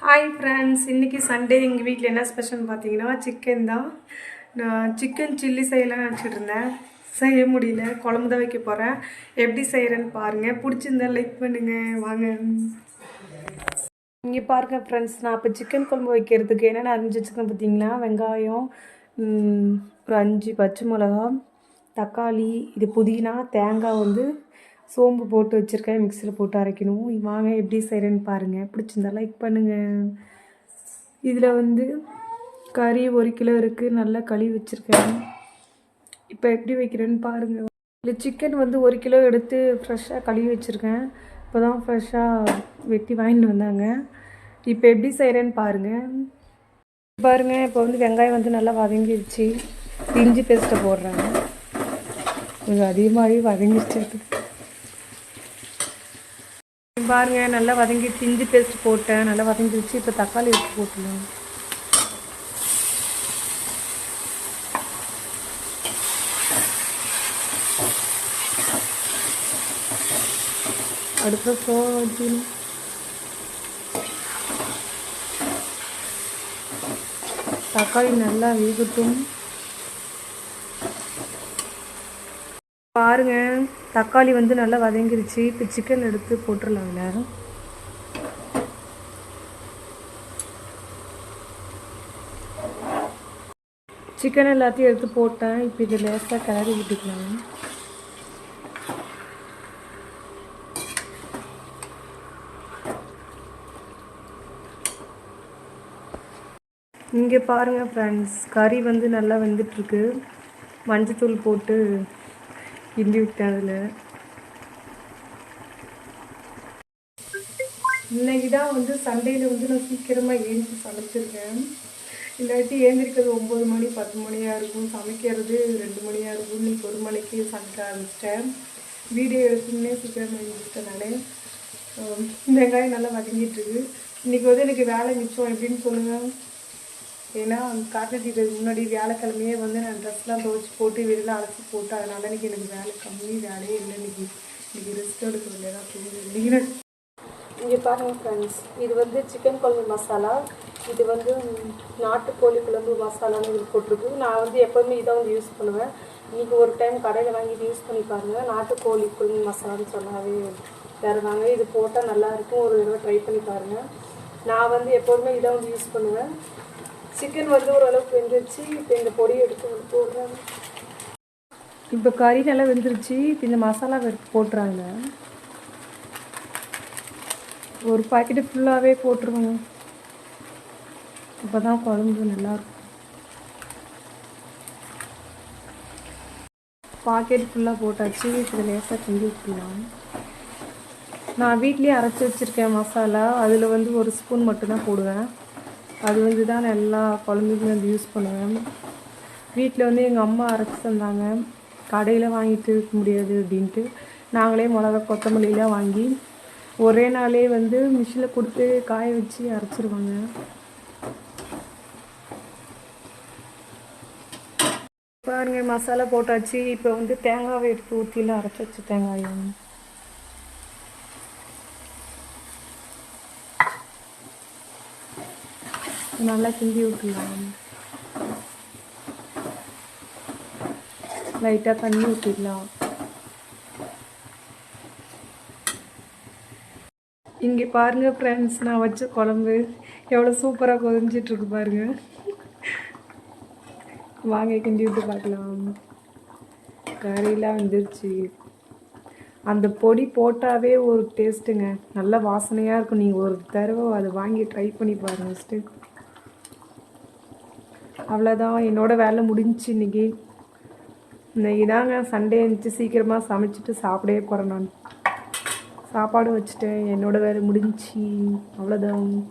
Hi friends இன்றைக்கி Sunday எங்கள் வீட்டில் என்ன ஸ்பெஷல் பார்த்தீங்கன்னா சிக்கன் தான். நான் சிக்கன் சில்லி செய்யலாம் நினச்சிட்டு இருந்தேன். செய்ய முடியல குழம்பு தான் வைக்க போகிறேன் எப்படி செய்கிறேன்னு பாருங்கள் பிடிச்சிருந்தா லைக் பண்ணுங்கள் வாங்க. இங்கே பாருங்க ஃப்ரெண்ட்ஸ் நான் இப்போ சிக்கன் குழம்பு வைக்கிறதுக்கு என்னென்ன அரிஞ்சு வச்சுருக்கேன் பார்த்தீங்களா? வெங்காயம் ஒரு அஞ்சு பச்சை மிளகா தக்காளி இது புதினா தேங்காய் வந்து சோம்பு போட்டு வச்சுருக்கேன் மிக்சியில் போட்டு அரைக்கணும். வாங்க எப்படி செய்கிறேன்னு பாருங்கள் பிடிச்சிருந்தா லைக் பண்ணுங்கள் இதில் வந்து கறி ஒரு கிலோ இருக்குது நல்லா கழுவி வச்சுருக்கேன். இப்போ எப்படி வைக்கிறேன்னு பாருங்கள் இல்லை சிக்கன் வந்து ஒரு கிலோ எடுத்து ஃப்ரெஷ்ஷாக கழுவி வச்சுருக்கேன். இப்போ தான் ஃப்ரெஷ்ஷாக வெட்டி வாங்கிட்டு வந்தாங்க. இப்போ எப்படி செய்கிறேன்னு பாருங்கள் பாருங்கள் இப்போ வந்து வெங்காயம் வந்து நல்லா வதங்கிடுச்சு இஞ்சி பேஸ்ட்டை போடுறேன். கொஞ்சம் அதிகமாகவே வதங்கிடுச்சு பாருங்கள் பாருங்க நல்லா வதங்கிடுச்சு இஞ்சி பேஸ்ட் போட்டேன். நல்லா வதங்கிடுச்சு இப்போ தக்காளி எடுத்து போட்டுருவோம் அடுத்த சோளம் வச்சுக்கணும் தக்காளி நல்லா வேகட்டும். பாருங்க. தக்காளி வந்து நல்லா வதங்கிருச்சு. இப்போ சிக்கன் எடுத்து போட்டுடலாம் அதில். சிக்கன் எல்லாத்தையும் எடுத்து போட்டேன். இப்போ இது லேசாக கிளறி விட்டுக்கலாம். இங்கே பாருங்கள் ஃப்ரெண்ட்ஸ் கறி வந்து நல்லா வெந்துட்டுருக்கு. மஞ்சத்தூள் போட்டு கிண்டி விட்டேன் அதில். இன்னைக்கு தான் வந்து சண்டேயில் வந்து நான் சீக்கிரமாக ஏஞ்சி சமைச்சிருக்கேன். இல்லாட்டி ஏந்திரிக்கிறது ஒம்பது மணி பத்து மணியாக இருக்கும். சமைக்கிறது ரெண்டு மணியாக இருக்கும். இன்னைக்கு ஒரு மணிக்கு சமைக்க ஆரம்பிச்சிட்டேன். வீடியோ எடுத்துன்னே சீக்கிரமாக எழுந்திரிச்சிட்டேன் நான். வெங்காயம் நல்லா வதங்கிட்டு இருக்கு. இன்னைக்கு வந்து எனக்கு வேலை மிச்சம் எப்படின்னு சொல்லுங்கள் ஏன்னா காட்டு முன்னாடி வியாழக்கிழமையே வந்து நான் ட்ரெஸ்லாம் துவைச்சி போட்டு வெளியில் அழைச்சி போட்டு அதனால இன்னைக்கு எனக்கு வேலை கம்மி வேலையே இல்லை இன்னைக்கு. இன்றைக்கி ரெஸ்ட் எடுக்க வேண்டியதான் தூங்குது இங்கே பாருங்க ஃப்ரெண்ட்ஸ் இது வந்து சிக்கன் குழம்பு மசாலா இது வந்து நாட்டுக்கோழி குழம்பு மசாலான்னு இது போட்டிருக்கு. நான் வந்து எப்போதுமே இதை வந்து யூஸ் பண்ணுவேன். இன்றைக்கி ஒரு டைம் கடையில் வாங்கி இது யூஸ் பண்ணி பாருங்கள் நாட்டுக்கோழி குழம்பு மசாலான்னு சொன்னாவே தருவாங்க இது போட்டால் நல்லாயிருக்கும் ஒரு தடவை ட்ரை பண்ணி பாருங்கள் நான் வந்து எப்போதுமே இதை வந்து யூஸ் பண்ணுவேன். சிக்கன் வந்து ஓரளவுக்கு வெந்துருச்சு. இப்போ இந்த பொடி எடுத்து வந்து போடுறாங்க இப்போ கறி நல்லா வெந்துருச்சு. இப்போ இந்த மசாலா போட்டுறாங்க. ஒரு பாக்கெட்டு ஃபுல்லாகவே போட்டுருவாங்க அப்போ தான் குழம்பு நல்லாயிருக்கும் பாக்கெட் ஃபுல்லாக போட்டாச்சு. இதை லேசாக கிண்டி விட்டுலாம் நான் வீட்லேயே அரைச்சி வச்சுருக்கேன் மசாலா. அதில் வந்து ஒரு ஸ்பூன் மட்டும்தான் போடுவேன். அது வந்து தான் நான் எல்லா குழம்புக்குமே வந்து யூஸ் பண்ணுவேன். வீட்டில் வந்து எங்கள் அம்மா அரைச்சி தந்தாங்க. கடையில் வாங்கிட்டு இருக்க முடியாது அப்படின்ட்டு. நாங்களே மிளகா கொத்தமல்லிலாம் வாங்கி ஒரே நாளே வந்து மிஷினில் கொடுத்து காய வச்சு அரைச்சிருவாங்க. பாருங்க மசாலா போட்டாச்சு. இப்போ வந்து தேங்காவை எடுத்து ஊற்றிலாம் அரைச்சி வச்சு தேங்காயும். நல்லா கிண்டி விட்டுலாம் லைட்டாக தண்ணி ஊற்றிடலாம் இங்கே பாருங்கள் ஃப்ரெண்ட்ஸ் நான் வச்ச குழம்பு எவ்வளோ சூப்பராக கொதிஞ்சிட்ருக்கு பாருங்கள் வாங்க கிண்டி விட்டு பார்க்கலாம். கறியெல்லாம் வந்துருச்சு. அந்த பொடி போட்டாவே ஒரு டேஸ்ட்டுங்க நல்ல வாசனையாக இருக்கும். நீங்கள் ஒரு தடவை அதை வாங்கி ட்ரை பண்ணி பாருங்கள் ஃபஸ்ட்டு அவ்வளோதான் என்னோட வேலை முடிஞ்சு இன்றைக்கி இன்னைக்கு தாங்க சண்டே இருந்துச்சு சீக்கிரமாக சமைச்சிட்டு சாப்பிடவே போகிறேன் நான். சாப்பாடு வச்சுட்டேன். என்னோடய வேலை முடிஞ்சுச்சு. அவ்வளோதான்